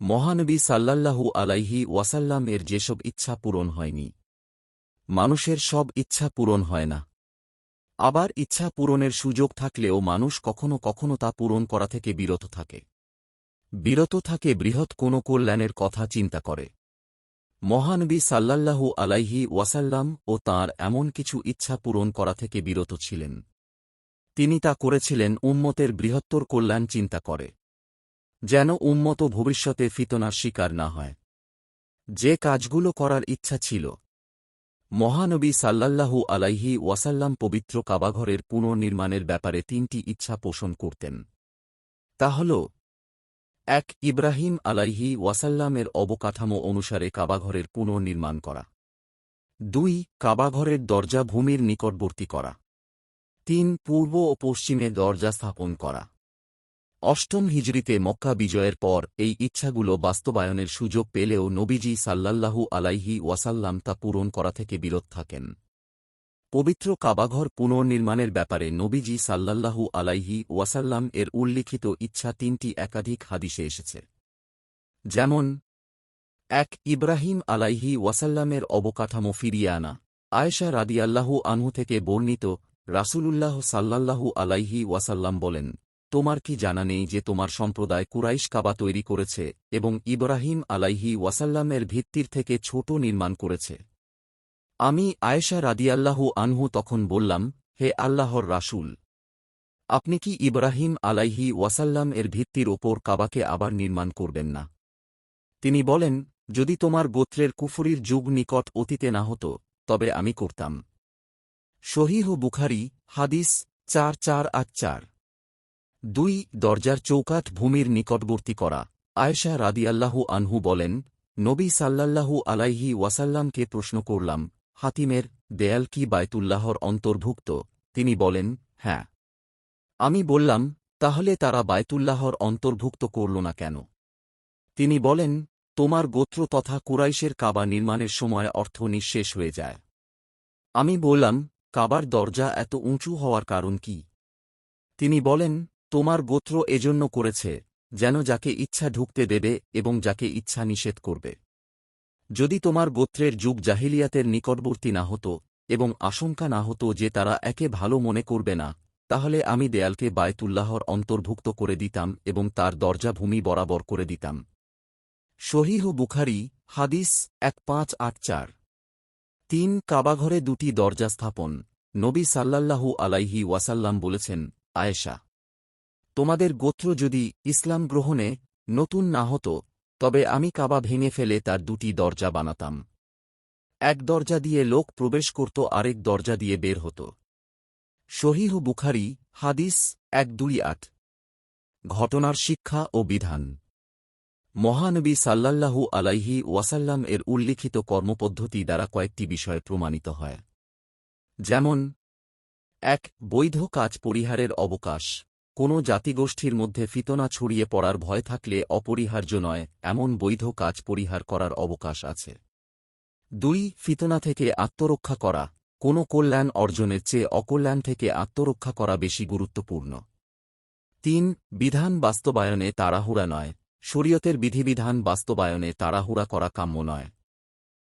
মহানবী সাল্লাল্লাহু আলাইহি ওয়াসাল্লাম এর যেসব ইচ্ছা পূরণ হয়নি, মানুষের সব ইচ্ছা পূরণ হয় না। আবার ইচ্ছা পূরণের সুযোগ থাকলেও মানুষ কখনো কখনো তা পূরণ করা থেকে বিরত থাকে। বিরত থাকে বৃহৎ কোনো কল্যাণের কথা চিন্তা করে। মহানবী সাল্লাল্লাহু আলাইহি ওয়াসাল্লাম ও তাঁর এমন কিছু ইচ্ছা পূরণ করা থেকে বিরত ছিলেন। তিনি তা করেছিলেন উম্মতের বৃহত্তর কল্যাণ চিন্তা করে। যেন উম্মত ভবিষ্যতে ফিতনার শিকার না হয়। যে কাজগুলো করার ইচ্ছা ছিল। মহানবী সাল্লাল্লাহু আলাইহি ওয়াসাল্লাম পবিত্র কাবাঘরের পুনর্নির্মাণের ব্যাপারে তিনটি ইচ্ছা পোষণ করতেন। তা হল, এক, ইব্রাহিম আলাইহি ওয়াসাল্লামের অবকাঠামো অনুসারে কাবাঘরের পুনর্নির্মাণ করা। দুই, কাবাঘরের দরজা ভূমির নিকটবর্তী করা। তিন, পূর্ব ও পশ্চিমে দরজা স্থাপন করা। অষ্টম হিজরিতে মক্কা বিজয়ের পর এই ইচ্ছাগুলো বাস্তবায়নের সুযোগ পেলেও নবীজি সাল্লাল্লাহু আলাইহি ওয়াসাল্লাম তা পূরণ করা থেকে বিরত থাকেন। পবিত্র কাবাঘর পুনর্নির্মাণের ব্যাপারে নবীজি সাল্লাল্লাহু আলাইহি ওয়াসাল্লাম এর উল্লিখিত ইচ্ছা তিনটি একাধিক হাদিসে এসেছে। যেমন, এক, ইব্রাহিম আলাইহি ওয়াসাল্লামের অবকাঠামো ফিরিয়ে আনা। আয়েশা রাদিয়াল্লাহু আনহু থেকে বর্ণিত রাসূলুল্লাহ সাল্লাল্লাহু আলাইহি ওয়াসাল্লাম বলেন তোমার কি জানা নেই যে তোমার সম্প্রদায় কুরাইশ কাবা তৈরি করেছে এবং ইব্রাহিম আলাইহি ওয়াসাল্লামের ভিত্তির থেকে ছোট নির্মাণ করেছে? আমি আয়েশা রাদিয়াল্লাহু আনহু তখন বললাম, হে আল্লাহর রাসূল, আপনি কি ইব্রাহিম আলাইহি ওয়াসাল্লাম এর ভিত্তির ওপর কাবাকে আবার নির্মাণ করবেন না? তিনি বলেন, যদি তোমার গোত্রের কুফুরির যুগ নিকট অতীতে না হতো তবে আমি করতাম। শহীহ বুখারি, হাদিস চার চার আট চার। দুই, দরজার চৌকাঠ ভূমির নিকটবর্তী করা। আয়েশা রাদিয়াল্লাহু আনহু বলেন, নবী সাল্লাল্লাহু আলাইহি ওয়াসাল্লামকে প্রশ্ন করলাম, হাতিমের দেয়াল কি বায়তুল্লাহর অন্তর্ভুক্ত? তিনি বলেন হ্যাঁ। আমি বললাম, তাহলে তারা বায়তুল্লাহর অন্তর্ভুক্ত করল না কেন? তিনি বলেন, তোমার গোত্র তথা কুরাইশের কাবা নির্মাণের সময় অর্থ নিঃশেষ হয়ে যায়। আমি বললাম, কাবার দরজা এত উঁচু হওয়ার কারণ কি? তিনি বলেন তোমার গোত্র এজন্য করেছে, যেন যাকে ইচ্ছা ঢুকতে দেবে এবং যাকে ইচ্ছা নিষেধ করবে। যদি তোমার গোত্রের যুগ জাহিলিয়াতের নিকটবর্তী না হতো এবং আশঙ্কা না হতো যে তারা একে ভালো মনে করবে না, তাহলে আমি দেয়ালকে বায়তুল্লাহর অন্তর্ভুক্ত করে দিতাম এবং তার দরজা ভূমি বরাবর করে দিতাম। শহীহ বুখারি, হাদিস এক পাঁচ আট চার। তিন, কাবাঘরে দুটি দরজা স্থাপন, নবী সাল্লাল্লাহু আলাইহি ওয়াসাল্লাম বলেছেন, আয়েশা। তোমাদের গোত্র যদি ইসলাম গ্রহণে নতুন না হতো, তবে আমি কাবা ভেঙে ফেলে তার দুটি দরজা বানাতাম। এক দরজা দিয়ে লোক প্রবেশ করত, আরেক দরজা দিয়ে বের হতো। শহীহ বুখারি, হাদিস এক দুই আট। ঘটনার শিক্ষা ও বিধান। মহানবী সাল্লাল্লাহু আলাইহি ওয়াসাল্লাম এর উল্লিখিত কর্মপদ্ধতি দ্বারা কয়েকটি বিষয় প্রমাণিত হয়। যেমন, এক বৈধ কাজ পরিহারের অবকাশ। কোনো জাতিগোষ্ঠীর মধ্যে ফিতনা ছড়িয়ে পড়ার ভয় থাকলে অপরিহার্য নয়, এমন বৈধ কাজ পরিহার করার অবকাশ আছে। দুই, ফিতনা থেকে আত্মরক্ষা করা। কোনো কল্যাণ অর্জনের চেয়ে অকল্যাণ থেকে আত্মরক্ষা করা বেশি গুরুত্বপূর্ণ। তিন, বিধান বাস্তবায়নে তাড়াহুড়া নয়। শরীয়তের বিধিবিধান বাস্তবায়নে তাড়াহুড়া করা কাম্য নয়।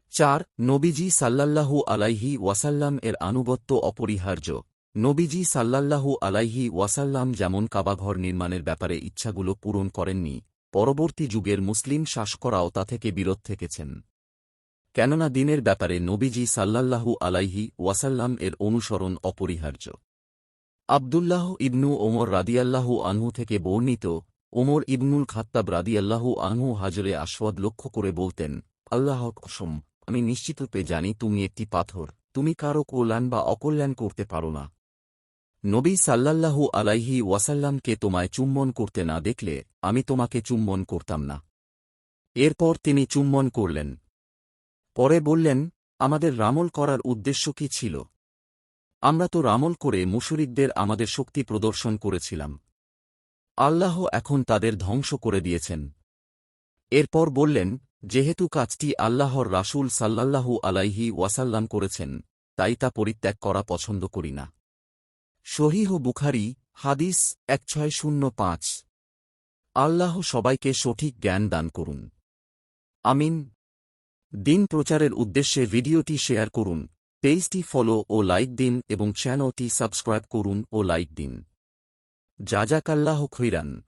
চার, নবীজি সাল্লাল্লাহু আলাইহি ওয়াসাল্লাম এর আনুগত্য অপরিহার্য। নবীজি সাল্লাল্লাহু আলাইহি ওয়াসাল্লাম যেমন কাবাঘর নির্মাণের ব্যাপারে ইচ্ছাগুলো পূরণ করেননি, পরবর্তী যুগের মুসলিম শাসকরাও তা থেকে বিরত থেকেছেন। কেননা দিনের ব্যাপারে নবীজি সাল্লাল্লাহু আলাইহি ওয়াসাল্লাম এর অনুসরণ অপরিহার্য। আবদুল্লাহ ইবনু ওমর রাদিয়াল্লাহু আনহু থেকে বর্ণিত ওমর ইবনুল খাত্তাব রাদিয়াল্লাহু আনহু হাজরে আসওয়াদ লক্ষ্য করে বলতেন, আল্লাহ কসম আমি নিশ্চিতরূপে জানি তুমি একটি পাথর, তুমি কারও কল্যাণ বা অকল্যাণ করতে পারো না। নবী সাল্লাল্লাহু আলাইহি ওয়াসাল্লামকে তোমায় চুম্বন করতে না দেখলে আমি তোমাকে চুম্বন করতাম না। এরপর তিনি চুম্বন করলেন। পরে বললেন, আমাদের রামল করার উদ্দেশ্য কি ছিল? আমরা তো রামল করে মুশরিকদের আমাদের শক্তি প্রদর্শন করেছিলাম। আল্লাহ এখন তাদের ধ্বংস করে দিয়েছেন। এরপর বললেন, যেহেতু কাজটি আল্লাহর রাসূল সাল্লাল্লাহু আলাইহি ওয়াসাল্লাম করেছেন, তাই তা পরিত্যাগ করা পছন্দ করি না। শহীহ বুখারি, হাদিস এক ছয় শূন্য পাঁচ। আল্লাহ সবাইকে সঠিক জ্ঞান দান করুন। আমিন। দিন প্রচারের উদ্দেশ্যে ভিডিওটি শেয়ার করুন, পেজটি ফলো ও লাইক দিন এবং চ্যানেলটি সাবস্ক্রাইব করুন ও লাইক দিন। যাজাকাল্লাহ খৈরান।